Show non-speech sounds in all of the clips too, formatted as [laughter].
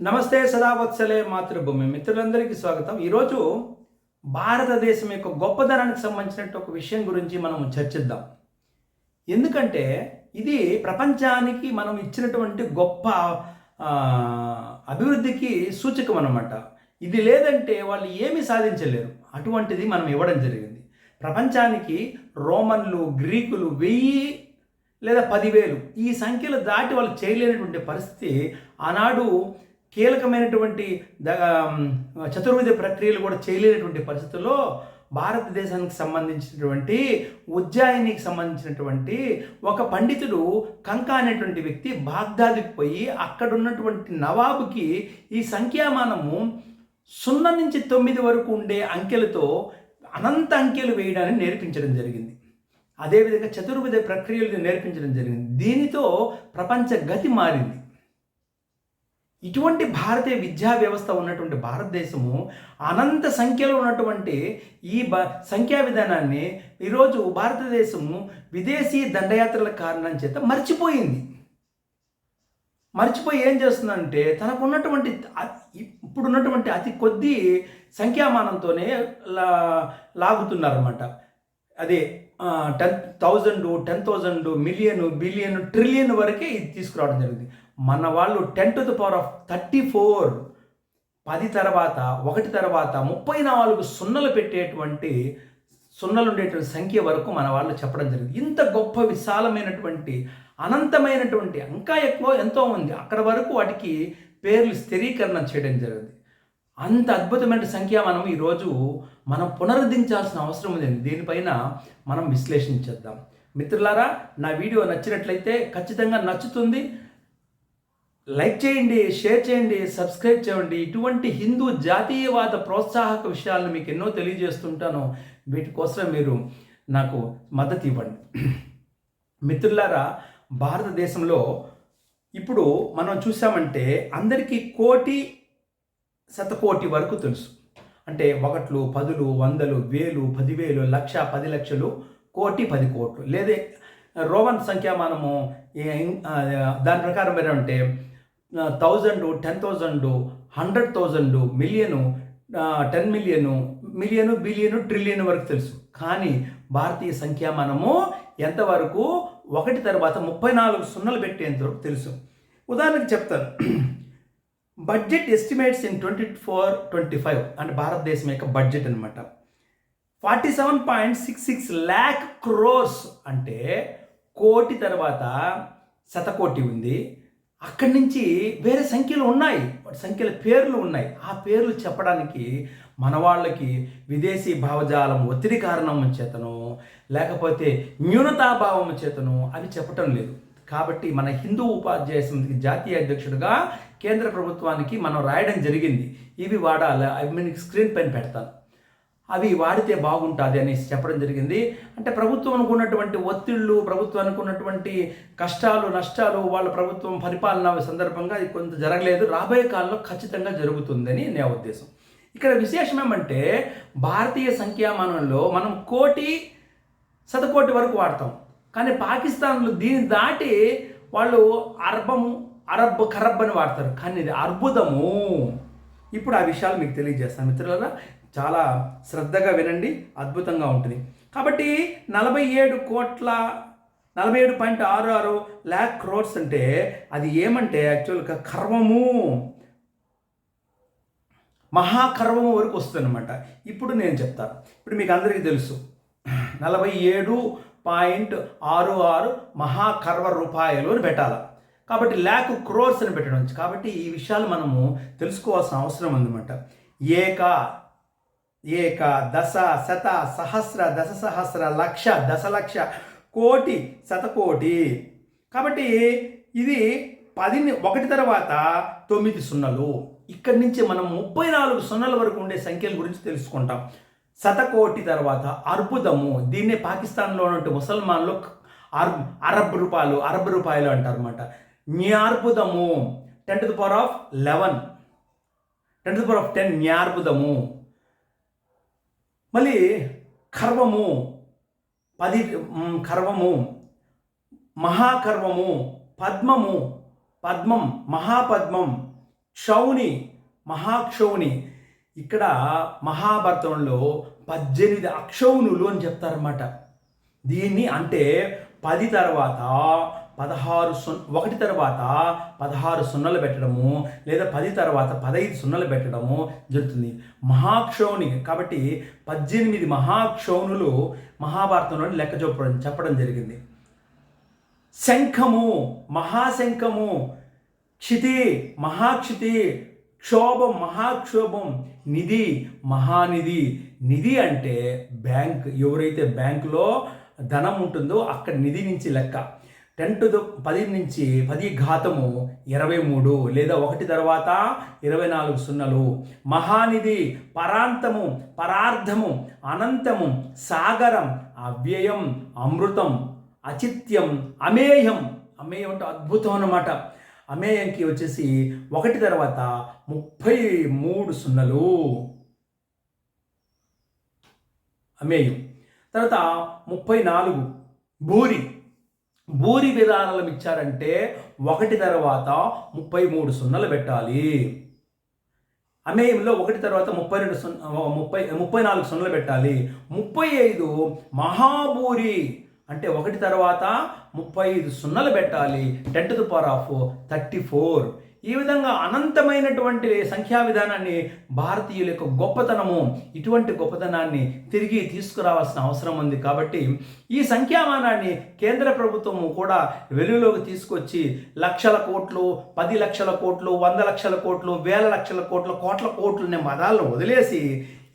నమస్తే సదావత్సలే మాతృభూమి. మిత్రులందరికీ స్వాగతం. ఈరోజు భారతదేశం యొక్క గొప్పదనానికి సంబంధించినట్టు ఒక విషయం గురించి మనం చర్చిద్దాం. ఎందుకంటే ఇది ప్రపంచానికి మనం ఇచ్చినటువంటి గొప్ప అభివృద్ధికి సూచకం అనమాట ఇది లేదంటే వాళ్ళు ఏమీ సాధించలేరు. అటువంటిది మనం ఇవ్వడం జరిగింది. ప్రపంచానికి రోమన్లు గ్రీకులు వెయ్యి లేదా పదివేలు ఈ సంఖ్యలు దాటి వాళ్ళు చేయలేనటువంటి పరిస్థితి ఆనాడు కీలకమైనటువంటి ద చతుర్విధ ప్రక్రియలు కూడా చేయలేనటువంటి పరిస్థితుల్లో భారతదేశానికి సంబంధించినటువంటి ఉజ్జాయినికి సంబంధించినటువంటి ఒక పండితుడు కంక అనేటువంటి వ్యక్తి బాగ్దాదికి పోయి అక్కడ ఉన్నటువంటి నవాబుకి ఈ సంఖ్యామానము సున్నా నుంచి తొమ్మిది వరకు ఉండే అంకెలతో అనంత అంకెలు వేయడాన్ని నేర్పించడం జరిగింది. అదేవిధంగా చతుర్విధ ప్రక్రియలు నేర్పించడం జరిగింది. దీనితో ప్రపంచ గతి మారింది. ఇటువంటి భారతీయ విద్యా వ్యవస్థ ఉన్నటువంటి భారతదేశము అనంత సంఖ్యలో ఉన్నటువంటి ఈ బ సంఖ్యా విధానాన్ని ఈరోజు భారతదేశము విదేశీ దండయాత్రల కారణం చేత మర్చిపోయింది. మర్చిపోయి ఏం చేస్తుందంటే తనకు ఉన్నటువంటి ఇప్పుడు ఉన్నటువంటి అతి కొద్ది సంఖ్యామానంతోనే లా లాగుతున్నారన్నమాట. అదే ten thousand ten thousand million billion trillion వరకే ఇది తీసుకురావడం జరిగింది. మన వాళ్ళు ten to the power of thirty four పది తర్వాత ఒకటి తర్వాత ముప్పై నాలుగు సున్నలు పెట్టేటువంటి సున్నలు ఉండేటువంటి సంఖ్య వరకు మన వాళ్ళు చెప్పడం జరిగింది. ఇంత గొప్ప విశాలమైనటువంటి అనంతమైనటువంటి ఇంకా ఎక్కువ ఎంతో ఉంది. అక్కడ వరకు వాటికి పేర్లు స్థిరీకరణ చేయడం జరిగింది. అంత అద్భుతమైన సంఖ్య మనం ఈరోజు మనం పునరుద్ధరించాల్సిన అవసరం ఉంది. దీనిపైన మనం విశ్లేషించేద్దాం మిత్రులారా నా వీడియో నచ్చినట్లయితే ఖచ్చితంగా నచ్చుతుంది. లైక్ చేయండి షేర్ చేయండి సబ్స్క్రైబ్ చేయండి. ఇటువంటి హిందూ జాతీయవాద ప్రోత్సాహక విషయాలను మీకు ఎన్నో తెలియజేస్తుంటాను. వీటి కోసం మీరు నాకు మద్దతు ఇవ్వండి. మిత్రులారా భారతదేశంలో ఇప్పుడు మనం చూసామంటే అందరికీ కోటి శతకోటి వరకు తెలుసు. అంటే ఒకట్లు పదులు వందలు వేలు పదివేలు లక్ష పది లక్షలు కోటి పది కోట్లు. లేదే రోమన్ సంఖ్య మనము దాని ప్రకారం ఏంటంటే thousand ten thousand hundred thousand million ten million million billion trillion వరకు తెలుసు. కానీ భారతీయ సంఖ్య మనము ఎంతవరకు? ఒకటి తర్వాత ముప్పై నాలుగు సున్నలు పెట్టేంత వరకు తెలుసు. ఉదాహరణకు చెప్తాను. [clears throat] Budget estimates in twenty four twenty five అంటే భారతదేశం యొక్క బడ్జెట్ అనమాట forty seven point six six lakh crores అంటే కోటి తర్వాత శతకోటి ఉంది. అక్కడి నుంచి వేరే సంఖ్యలు ఉన్నాయి. వాటి సంఖ్యల పేర్లు ఉన్నాయి. ఆ పేర్లు చెప్పడానికి మన వాళ్ళకి విదేశీ భావజాలం ఒత్తిడి కారణం చేతను లేకపోతే న్యూనతాభావం చేతను అవి చెప్పటం లేదు. కాబట్టి మన హిందూ ఉపాధ్యాయ సమితికి జాతీయ అధ్యక్షుడిగా కేంద్ర ప్రభుత్వానికి మనం రాయడం జరిగింది. ఇవి వాడాలి. అవి మీకు స్క్రీన్ పైన పెడతాను. అవి వాడితే బాగుంటుంది అనేసి చెప్పడం జరిగింది. అంటే ప్రభుత్వం అనుకున్నటువంటి ఒత్తిళ్ళు ప్రభుత్వానికి ఉన్నటువంటి కష్టాలు నష్టాలు వాళ్ళ ప్రభుత్వం పరిపాలన సందర్భంగా అది కొంత జరగలేదు. రాబోయే కాలంలో ఖచ్చితంగా జరుగుతుందని నా ఉద్దేశం. ఇక్కడ విశేషం ఏమంటే భారతీయ సంఖ్యామానంలో మనం కోటి శతకోటి వరకు వాడతాం. కానీ పాకిస్తాన్లో దీన్ని దాటి వాళ్ళు అర్బము అరబ్ ఖరబ్ అని వాడతారు. కానీ ఇది అర్బుదము. ఇప్పుడు ఆ విషయాలు మీకు తెలియజేస్తాను మిత్రులారా. చాలా శ్రద్ధగా వినండి అద్భుతంగా ఉంటుంది. కాబట్టి నలభై ఏడు కోట్ల నలభై ఏడు పాయింట్ ఆరు ఆరు ల్యాక్ క్రోర్స్ అంటే అది ఏమంటే యాక్చువల్గా కర్వము మహాకర్వము వరకు వస్తుందన్నమాట. ఇప్పుడు నేను చెప్తాను ఇప్పుడు మీకు అందరికీ తెలుసు. నలభై ఏడు పాయింట్ ఆరు ఆరు మహాకర్వ రూపాయలు అని పెట్టాలి. కాబట్టి ల్యాక్ క్రోర్స్ అని పెట్టడం. కాబట్టి ఈ విషయాలు మనము తెలుసుకోవాల్సిన అవసరం ఉందన్నమాట. ఏక ఏక దశ శత సహస్ర దశ సహస్ర లక్ష దశలక్ష కోటి శతకోటి. కాబట్టి ఇది పదిని ఒకటి తర్వాత తొమ్మిది సున్నలు. ఇక్కడి నుంచి మనం ముప్పై నాలుగు సున్నల వరకు ఉండే సంఖ్యల గురించి తెలుసుకుంటాం. శతకోటి తర్వాత అర్బుదము. దీన్నే పాకిస్తాన్లో ఉన్నటువంటి ముసల్మాన్లు అర్ అరబ్ రూపాయలు అరబ్ రూపాయలు అంటారు అనమాట న్యార్బుదము. Ten to the power of eleven. Ten to the power of ten న్యార్బుదము. మళ్ళీ కర్వము పది కర్వము మహాకర్వము పద్మము పద్మం మహాపద్మం క్షౌని మహాక్షౌని. ఇక్కడ మహాభారతంలో పద్దెనిమిది అక్షౌనులు అని చెప్తారన్నమాట. దీన్ని అంటే పది తర్వాత పదహారు సున్ ఒకటి తర్వాత పదహారు సున్నలు పెట్టడము లేదా పది తర్వాత పదహైదు సున్నలు పెట్టడము జరుగుతుంది. మహాక్షౌని కాబట్టి పద్దెనిమిది మహాక్షౌనులు మహాభారతంలో లెక్క చూపడం చెప్పడం జరిగింది. శంఖము మహాశంఖము క్షితి మహాక్షితి క్షోభం మహాక్షోభం నిధి మహానిధి. నిధి అంటే బ్యాంక్ ఎవరైతే బ్యాంకులో ధనం ఉంటుందో అక్కడ నిధి నుంచి లెక్క. టెన్ టు పది నుంచి పది ఘాతము ఇరవై మూడు లేదా ఒకటి తర్వాత ఇరవై నాలుగు సున్నలు. మహానిధి పరాంతము పరార్థము అనంతము సాగరం అవ్యయం అమృతం అచిత్యం అమేయం. అమేయం అంటే అద్భుతం అన్నమాట. అమేయంకి వచ్చేసి ఒకటి తర్వాత ముప్పై మూడు సున్నలు. అమేయం. తర్వాత ముప్పై నాలుగు. భూరి. బూరి విధానాలు ఇచ్చారంటే ఒకటి తర్వాత ముప్పై మూడు సున్నలు పెట్టాలి. అమేయంలో ఒకటి తర్వాత ముప్పై రెండు సున్న ముప్పై ముప్పై నాలుగు సున్నలు పెట్టాలి. ముప్పై ఐదు మహాభూరి అంటే ఒకటి తర్వాత ముప్పై ఐదు సున్నలు పెట్టాలి. Ten to the power of thirty four. ఈ విధంగా అనంతమైనటువంటి సంఖ్యా విధానాన్ని భారతీయుల యొక్క గొప్పతనము ఇటువంటి గొప్పతనాన్ని తిరిగి తీసుకురావాల్సిన అవసరం ఉంది కాబట్టి ఈ సంఖ్యామానాన్ని కేంద్ర ప్రభుత్వము కూడా వెలుగులోకి తీసుకొచ్చి లక్షల కోట్లు పది లక్షల కోట్లు వంద లక్షల కోట్లు వేల లక్షల కోట్లు కోట్ల కోట్లు అనే మదాలను వదిలేసి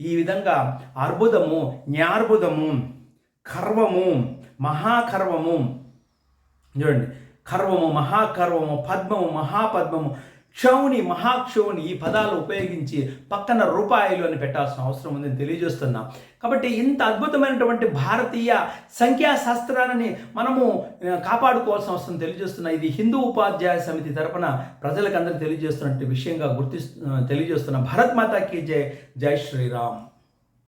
ఈ విధంగా అర్బుదము జ్ఞార్బుదము కర్వము మహాకర్వము చూడండి కర్వము మహాకర్వము పద్మము మహాపద్మము క్షౌని మహాక్షౌని ఈ పదాలు ఉపయోగించి పక్కన రూపాయలు అని పెట్టాల్సిన అవసరం ఉందని తెలియజేస్తున్నాం. కాబట్టి ఇంత అద్భుతమైనటువంటి భారతీయ సంఖ్యాశాస్త్రాన్ని మనము కాపాడుకోవాల్సిన అవసరం తెలియజేస్తున్నా. ఇది హిందూ ఉపాధ్యాయ సమితి తరపున ప్రజలకు అందరికీ తెలియజేస్తున్నట్టు విషయంగా గుర్తిస్తు తెలియజేస్తున్న. భరత్ మాతాకి జై జై శ్రీరామ్.